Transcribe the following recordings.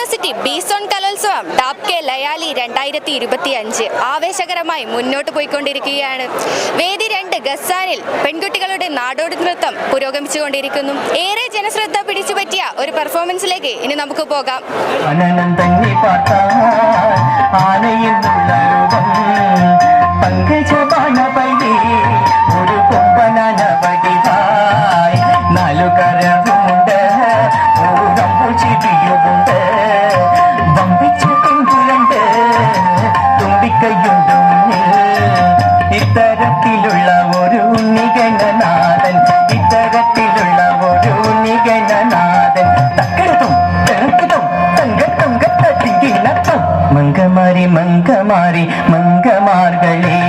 University ബീസോൺ കലോത്സവം tap K ലയാലി രണ്ടായിരത്തി ഇരുപത്തി അഞ്ച് ആവേശകരമായി മുന്നോട്ട് പോയിക്കൊണ്ടിരിക്കുകയാണ്. വേദി രണ്ട് ഗസാനിൽ പെൺകുട്ടികളുടെ നാടോടി നൃത്തം പുരോഗമിച്ചുകൊണ്ടിരിക്കുന്നു. ഏറെ ജനശ്രദ്ധ പിടിച്ചുപറ്റിയ ഒരു പെർഫോമൻസിലേക്ക് ഇനി നമുക്ക് പോകാം. ഒരു കൊമ്പനാന തുമ്പിക്കയുണ്ട് മുന്നിൽ ഇത്തരത്തിലുള്ള ഒരു നിഗണനാഥൻ ഇത്തരത്തിലുള്ള ഒരു നിഗണനാഥൻ തക്കടത്തും തെറുക്കതും തങ്കത്തും കത്തത്തിങ്കിണത്തും മങ്കമാരി മങ്കമാരി മങ്കമാർകളെ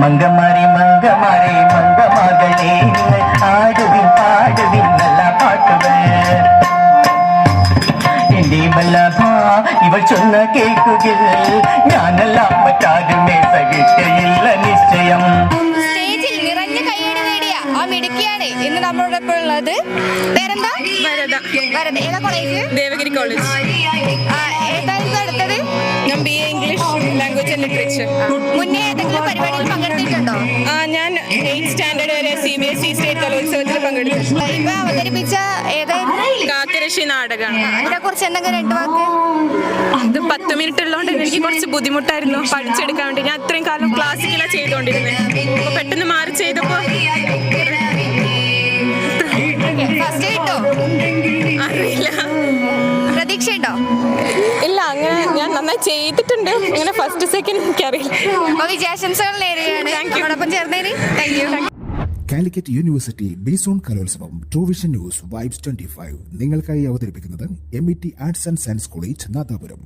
മങ്കമാരി മങ്കമാരി മങ്കമാകളെ ആടുവിൻ പാടുവിൻ നല്ല പാട്ടുകൾ. എന്റെ വല്ലഭ ഇവൾ ചൊന്ന കേൾക്കുകയിൽ ഞാനെല്ലാം മറ്റാരുമേ സഹിക്കയില്ല നിശ്ചയം. സ്റ്റേജിൽ നിറഞ്ഞ കയ്യടി നേടിയ ആ മിടുക്കിയാണ് ഇന്ന് നമ്മളോടൊപ്പം ഉള്ളത്. പേരെന്താ? വരദ വരദ ഏതാ കോളേജ് ദേവഗിരി കോളേജ് ലിറ്ററേച്ചർ. മുന്നേ ഏതെങ്കിലും പരിപാടിയിൽ പങ്കെടുത്തിട്ടുണ്ടോ? ആ ഞാൻ എയ്റ്റ് സ്റ്റാൻഡേർഡ് വരെ C B S E state കലോത്സവത്തിൽ പങ്കെടുത്തു. ഇപ്പൊ അവതരിപ്പിച്ച ഏതായിരുന്നു കാക്കരശ്ശി നാടകമാണ് അതിനെ കുറിച്ച് എന്തെങ്കിലും രണ്ട് വാക്ക്? ഇത് പത്ത് മിനിറ്റ് ഉള്ളതുകൊണ്ട് എനിക്ക് കുറച്ച് ബുദ്ധിമുട്ടായിരുന്നു. പഠിച്ചെടുക്കാൻ വേണ്ടി. ഞാൻ അത്രയും കാലം ക്ലാസിക്കലാണ് ചെയ്തുകൊണ്ടിരുന്നത് പെട്ടെന്ന് മാറി ചെയ്തപ്പോൾ നന്നായി ചെയ്തിട്ടുണ്ട്. ഇങ്ങനെ ഫസ്റ്റ് സെക്കൻഡ് എനിക്കറിയില്ല വിജയാശംസകൾ നേരുകയാണ്. നമ്മളോടൊപ്പം ചേർന്നേന് thank you Calicut university B zone കലോത്സവം Truevision news vibes twenty five നിങ്ങൾക്കായി അവതരിപ്പിക്കുന്നത് M E T arts and science college Nadapuram.